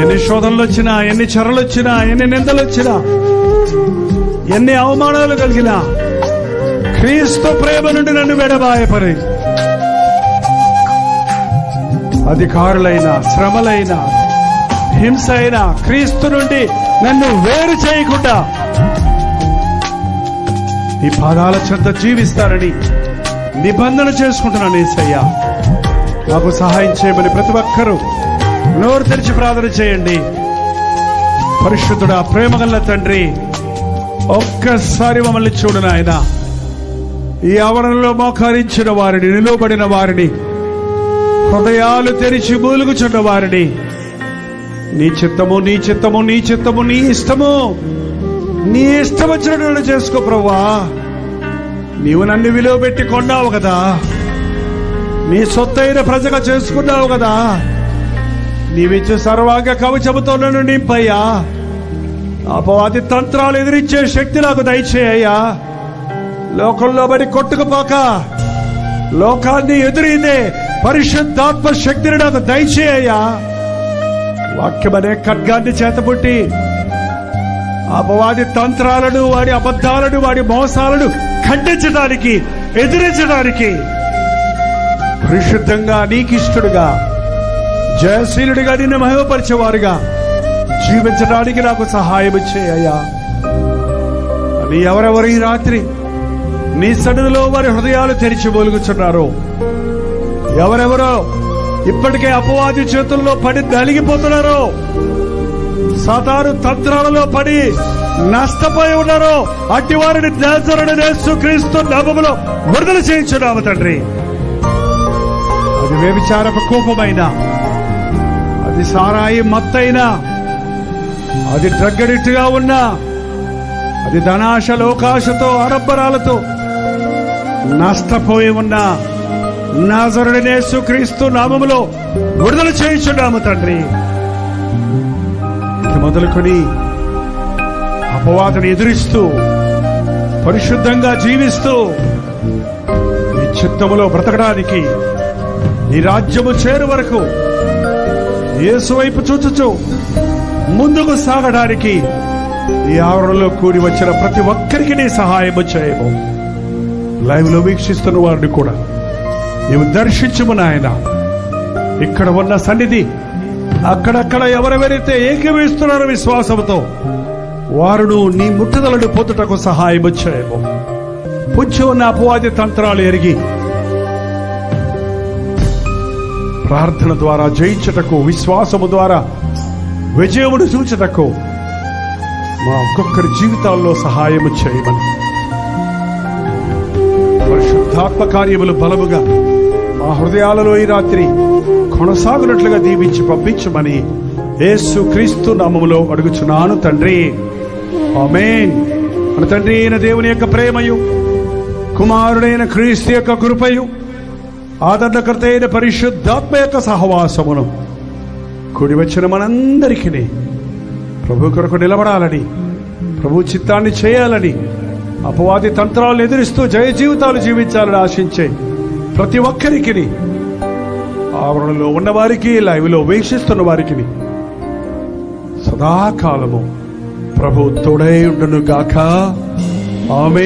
ఎన్ని శోధనలు వచ్చినా ఎన్ని చెరలు వచ్చినా ఎన్ని నిందలు వచ్చినా ఎన్ని అవమానాలు కలిగినా క్రీస్తు ప్రేమ నుండి నన్ను విడబాయపరి. అధికారులైన శ్రమలైన హింస అయినా క్రీస్తు నుండి నన్ను వేరు చేయకుండా ఈ పాదాల చెంత జీవిస్తారని నిబంధన చేసుకుంటున్నాను ఏసయ్యా. నాకు సహాయం చేయమని ప్రతి ఒక్కరూ నోరు తెరిచి ప్రార్థన చేయండి. పరిశుద్ధుడా ప్రేమగల్ల తండ్రి ఒక్కసారి మమ్మల్ని చూడు నాయన. ఈ ఆవరణలో మోకరించిన వారిని నిలువబడిన వారిని హృదయాలు తెరిచి మూలుగుచున్న వారిని. నీ చిత్తము నీ చిత్తము నీ చిత్తము నీ ఇష్టము నీ ఇష్టం వచ్చినట్లు చేసుకో ప్రవ్వా. నీవు నన్ను విలువ పెట్టి కొన్నావు కదా. నీ సొత్తైన ప్రజగా చేసుకున్నావు కదా. నీవిచ్చే సర్వాంగ కవచముతో నన్ను నింపయ్యా. అపవాది తంత్రాలు ఎదిరించే శక్తి నాకు దయచేయ్యా. లోకంలో బడి కొట్టుకుపోక లోకాన్ని ఎదురిందే పరిశుద్ధాత్మ శక్తిని నాకు దయచేయ్యా. వాక్యమనే ఖడ్గాన్ని చేతపుట్టి అపవాది తంత్రాలను వాడి అబద్ధాలను వాడి మోసాలను ఖండించడానికి ఎదిరించడానికి పరిశుద్ధంగా నీకిష్టుడుగా జయశీలుడిగా నిన్ను మహిమపరిచేవారుగా. జీవించడానికి నాకు సహాయం చేయ్యా అని ఎవరెవరు ఈ రాత్రి నీ సన్నిధిలో వారి హృదయాలు తెరిచి మొలుగుచున్నారు ఎవరెవరో ఇప్పటికే అపవాది చేతుల్లో పడి నలిగిపోతున్నారో. సతారు తంత్రాలలో పడి నష్టపోయి ఉన్నారో. అట్టి వారిని నేసరుడు నేసు క్రీస్తు నామములో విడుదల చేయించున్నాము తండ్రి. అది వ్యభిచారపు కోపమైనా అది సారాయి మత్తైనా. అది డ్రగ్గడిట్టుగా ఉన్నా. అది ధనాశ లోకాశతో ఆడంబరాలతో నష్టపోయి ఉన్నా. నాజరుడనేసు క్రీస్తు నామములో విడుదల చేయించున్నాము తండ్రి. మొదలుకొని అపవాదను ఎదురిస్తూ పరిశుద్ధంగా జీవిస్తూ నీ చిత్తములో బ్రతకడానికి నీ రాజ్యము చేరు వరకు యేసు వైపు చూచుచు. ముందుకు సాగడానికి ఈ ఆవరణలో కూడి వచ్చిన ప్రతి ఒక్కరికి నీ సహాయము చేయము. లైవ్లో వీక్షిస్తున్న వారిని కూడా నీవు దర్శించము నాయన. ఇక్కడ ఉన్న సన్నిధి అక్కడక్కడ ఎవరెవరైతే ఏకీవిస్తున్నారో విశ్వాసంతో వారును నీ ముట్టుదలను పొందుటకు సహాయము చేయము. పుచ్చి ఉన్న అపవాది తంత్రాలు ఎరిగి ప్రార్థన ద్వారా జయించటకు విశ్వాసము ద్వారా విజయమును చూచటకు మా ఒక్కొక్కరి జీవితాల్లో సహాయము చేయమని. పరిశుద్ధాత్మ కార్యములు బలముగా మా హృదయాలలో ఈ రాత్రి కొనసాగునట్లుగా దీవించి పంపించమని యేసు క్రీస్తు నామములో అడుగుచున్నాను తండ్రి. ఆమెన్. మన తండ్రి అయిన దేవుని యొక్క ప్రేమయు కుమారుడైన క్రీస్తు యొక్క కృపయు ఆదరణకర్త అయిన పరిశుద్ధాత్మ యొక్క సహవాసమును కూడి వచ్చిన మనందరికీ ప్రభు కొరకు నిలబడాలని ప్రభు చిత్తాన్ని చేయాలని అపవాది తంత్రాలు ఎదురిస్తూ జయ జీవితాలు జీవించాలని ఆశించే ప్రతి ఒక్కరికి ఆవరణలో ఉన్నవారికి లైవ్లో వీక్షిస్తున్న వారికి సదాకాలము ప్రభు తోడై ఉండును గాక ఆమె